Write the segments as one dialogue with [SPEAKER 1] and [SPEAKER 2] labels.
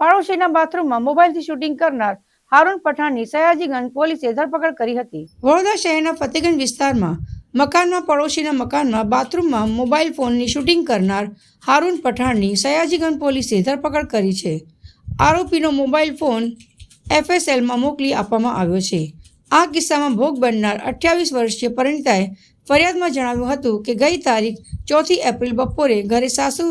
[SPEAKER 1] પાડોશીના બાથરૂમમાં મોબાઈલથી શૂટિંગ કરનાર હારૂન પઠાણની સયાજીગંજ પોલીસે ધરપકડ કરી હતી. વડોદરા શહેરના ફતેગંજ વિસ્તારમાં મકાનમાં, પડોશીના મકાનમાં, બાથરૂમમાં મોબાઈલ ફોનની શૂટિંગ કરનાર હારૂન પઠાણની સયાજીગંજ પોલીસે ધરપકડ કરી છે. આરોપીનો મોબાઈલ ફોન એફએસએલમાં મોકલી આપવામાં આવ્યો છે. આ કિસ્સામાં ભોગ બનનાર અઠ્યાવીસ વર્ષીય પરિણીતાએ ફરિયાદમાં જણાવ્યું હતું કે ગઈ તારીખ ચોથી એપ્રિલ બપોરે ઘરે સાસુ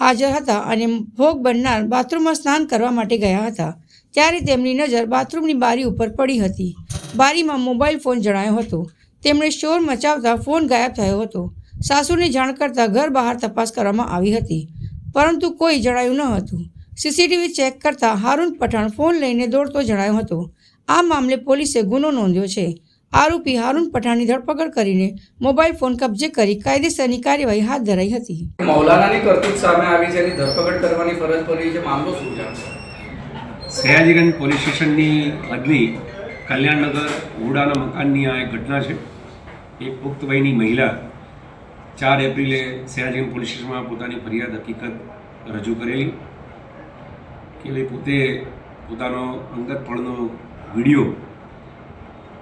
[SPEAKER 1] હાજર હતા અને ભોગ બનનાર બાથરૂમમાં સ્નાન કરવા માટે ગયા હતા. ત્યારે તેમની નજર બાથરૂમની બારી ઉપર પડી હતી. બારીમાં મોબાઈલ ફોન જણાયો હતો. તેમણે શોર મચાવતા ફોન ગાયબ થયો હતો. સાસુને જાણ કરતાં ઘર બહાર તપાસ કરવામાં આવી હતી. પરંતુ કોઈ જણાયું ન હતું. સીસીટીવી ચેક કરતાં હારૂન પઠાણ ફોન લઈને દોડતો જણાયો હતો. આ મામલે પોલીસે ગુનો નોંધ્યો છે. આરોપી હારૂન પઠાણની ધરપકડ કરીને મોબાઈલ ફોન કબજે કરી કાયદેસરની કાર્યવાહી હાથ ધરાઈ હતી.
[SPEAKER 2] મૌલાનાની કરતૂત સામે આવી છે ધરપકડ કરવાની ફરજ પડી છે. મામલો શું છે?
[SPEAKER 3] સયાજીગંજ પોલીસ સ્ટેશનની અગ્નિ કલ્યાણનગર ઉડાના મકાનની આ એક ઘટના છે. એક પુખ્ત વયની મહિલા ચાર એપ્રિલે સયાજીગંજ પોલીસ સ્ટેશનમાં પોતાની ફરિયાદ હકીકત રજૂ કરેલી કે ભાઈ પોતે પોતાનો અંગત પળનો વીડિયો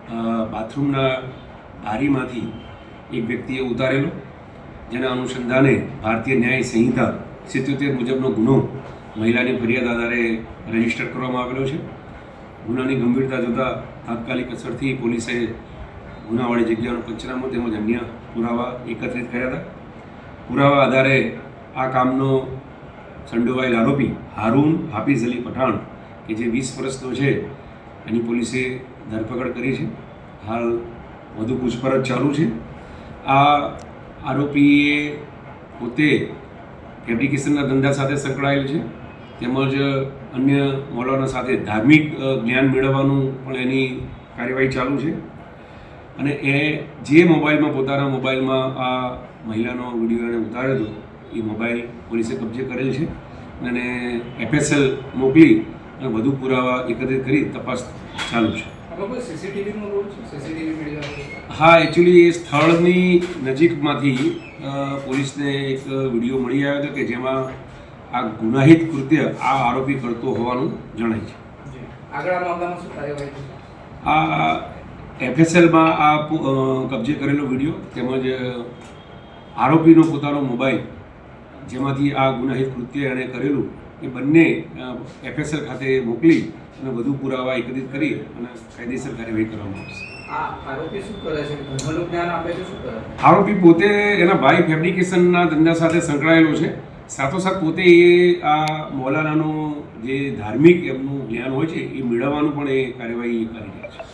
[SPEAKER 3] બાથરૂમના બારીમાંથી એક વ્યક્તિએ ઉતારેલો, જેના અનુસંધાને ભારતીય ન્યાય સંહિતા સિત્યોતેર મુજબનો ગુનો મહિલાની ફરિયાદ આધારે રજિસ્ટર કરવામાં આવેલો છે. ગુનાની ગંભીરતા જોતા તાત્કાલિક અસરથી પોલીસે ગુનાવાળી જગ્યાનું પંચનામું તેમજ અન્ય પુરાવા એકત્રિત કર્યા હતા. પુરાવા આધારે આ કામનો સંડોવાયેલ આરોપી હારૂન હાફિઝ અલી પઠાણ, કે જે વીસ વર્ષનો છે એની પોલીસે ધરપકડ કરી છે. હાલ વધુ પૂછપરછ ચાલુ છે. આ આરોપીએ પોતે ફેબ્રિકેશનના ધંધા સાથે સંકળાયેલ છે. તેમજ અન્ય મોલાના સાથે ધાર્મિક જ્ઞાન મેળવવાનું પણ એની કાર્યવાહી ચાલુ છે. અને એ જે મોબાઈલમાં, પોતાના મોબાઈલમાં આ મહિલાનો વીડિયો એણે ઉતાર્યો હતો, એ મોબાઈલ પોલીસે કબજે કરેલ છે. અને એફએસએલ મોકલી અને વધુ પુરાવા એકત્રિત કરી તપાસ ચાલુ છે. હા એકચ્યુઅલી એ સ્થળની નજીકમાંથી પોલીસને એક વીડિયો મળી આવ્યો હતો કે જેમાં આ ગુનાહિત કૃત્ય આ આરોપી કરતો હોવાનું જણાય છે.
[SPEAKER 2] આ
[SPEAKER 3] એફએસએલમાં આ કબજે કરેલો વીડિયો તેમજ આરોપીનો પોતાનો મોબાઈલ જેમાંથી આ ગુનાહિત કૃત્ય એણે કરેલું એ બંને એફએસએલ ખાતે મોકલી અને વધુ પુરાવા એકત્રિત કરી અને કાયદેસર કાર્યવાહી કરવામાં આવશે. આરોપી પોતે એના ભાઈ ફેબ્રિકેશનના ધંધા સાથે સંકળાયેલો છે. સાથોસાથ પોતે એ આ મૌલાનાનું જે ધાર્મિક એમનું જ્ઞાન હોય છે એ મેળવવાનું પણ એ કાર્યવાહી કરી રહ્યા છે.